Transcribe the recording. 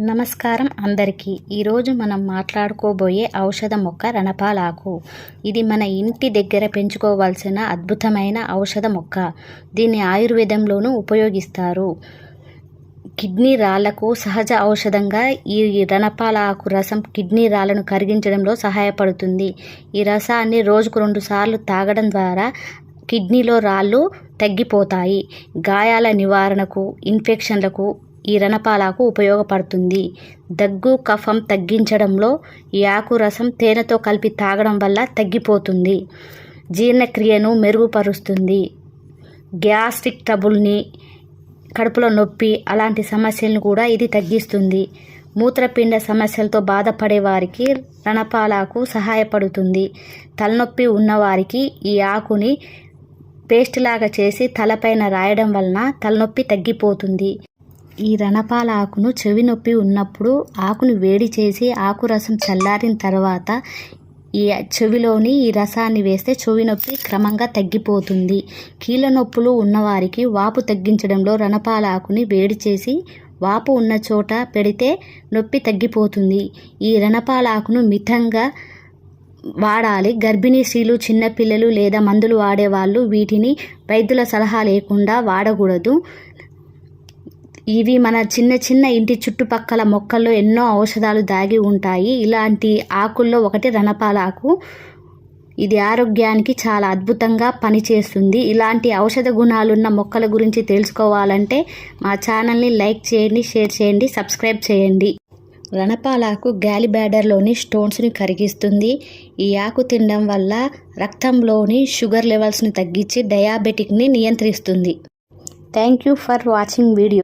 నమస్కారం అందరికీ. ఈరోజు మనం మాట్లాడుకోబోయే ఔషధ మొక్క రణపాలాకు. ఇది మన ఇంటి దగ్గర పెంచుకోవాల్సిన అద్భుతమైన ఔషధ మొక్క. దీన్ని ఆయుర్వేదంలోనూ ఉపయోగిస్తారు. కిడ్నీ రాళ్ళకు సహజ ఔషధంగా ఈ రణపాలాకు రసం కిడ్నీ రాళ్ళను కరిగించడంలో సహాయపడుతుంది. ఈ రసాన్ని రోజుకు రెండు సార్లు తాగడం ద్వారా కిడ్నీలో రాళ్ళు తగ్గిపోతాయి. గాయాల నివారణకు ఇన్ఫెక్షన్లకు ఈ రణపాలాకు ఉపయోగపడుతుంది. దగ్గు కఫం తగ్గించడంలో ఈ ఆకు రసం తేనెతో కలిపి తాగడం వల్ల తగ్గిపోతుంది. జీర్ణక్రియను మెరుగుపరుస్తుంది. గ్యాస్ట్రిక్ ట్రబుల్ని కడుపులో నొప్పి అలాంటి సమస్యలను కూడా ఇది తగ్గిస్తుంది. మూత్రపిండ సమస్యలతో బాధపడే వారికి రణపాలాకు సహాయపడుతుంది. తలనొప్పి ఉన్నవారికి ఈ ఆకుని పేస్ట్ లాగా చేసి తలపైన రాయడం వలన తలనొప్పి తగ్గిపోతుంది. ఈ రణపాల ఆకును చెవి నొప్పి ఉన్నప్పుడు ఆకును వేడి చేసి ఆకు రసం చల్లారిన తర్వాత ఈ చెవిలోని ఈ రసాన్ని వేస్తే చెవి నొప్పి క్రమంగా తగ్గిపోతుంది. కీళ్ళ నొప్పులు ఉన్నవారికి వాపు తగ్గించడంలో రణపాల ఆకుని వేడి చేసి వాపు ఉన్న చోట పెడితే నొప్పి తగ్గిపోతుంది. ఈ రణపాల ఆకును మితంగా వాడాలి. గర్భిణీ స్త్రీలు చిన్నపిల్లలు లేదా మందులు వాడేవాళ్ళు వీటిని వైద్యుల సలహా లేకుండా వాడకూడదు. ఇవి మన చిన్న చిన్న ఇంటి చుట్టుపక్కల మొక్కల్లో ఎన్నో ఔషధాలు దాగి ఉంటాయి. ఇలాంటి ఆకుల్లో ఒకటి రణపాలాకు ఇది ఆరోగ్యానికి చాలా అద్భుతంగా పనిచేస్తుంది. ఇలాంటి ఔషధ గుణాలున్న మొక్కల గురించి తెలుసుకోవాలంటే మా ఛానల్ని లైక్ చేయండి షేర్ చేయండి సబ్స్క్రైబ్ చేయండి. రణపాలాకు గాలిబ్యాడర్లోని స్టోన్స్ని కరిగిస్తుంది. ఈ ఆకు తినడం వల్ల రక్తంలోని షుగర్ లెవెల్స్ని తగ్గించి డయాబెటిక్ని నియంత్రిస్తుంది. Thank you for watching video.